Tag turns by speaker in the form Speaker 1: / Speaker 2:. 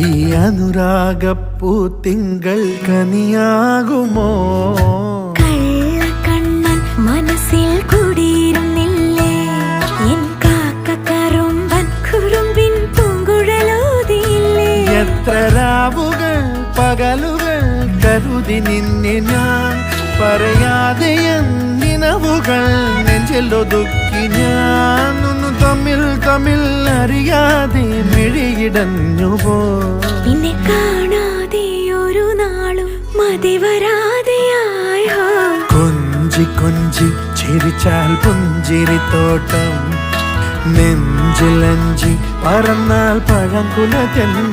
Speaker 1: ഈ അനുരാഗപ്പൂ തിങ്കൾ കനിയാകുമോ?
Speaker 2: കണ്ണൻ മനസ്സിൽ കുടിയിരുന്നില്ലേ എൻ കാക്ക കറുമ്പൻ കുറുമ്പിൻ പൂങ്കുഴലോതിയില്ലേ?
Speaker 1: എത്ര രാവുകൾ പകലുകൾ കരുതി നിന്നെ ഞാൻ പറയാതെ നിനവുകൾ നെഞ്ചിലൊതുക്കി ഞാൻ. ഒന്ന് തമ്മിൽ തമ്മിൽ അറിയാതെ മിഴിയിടഞ്ഞു
Speaker 2: നാളും മതി വരാതെയായി ഹോ.
Speaker 1: കൊഞ്ചി കൊഞ്ചി ചിരിച്ചാൽ പുഞ്ചിരിത്തോട്ടം നെഞ്ചിലഞ്ചി പറന്നാൽ പഴങ്കുല തെന്നൽ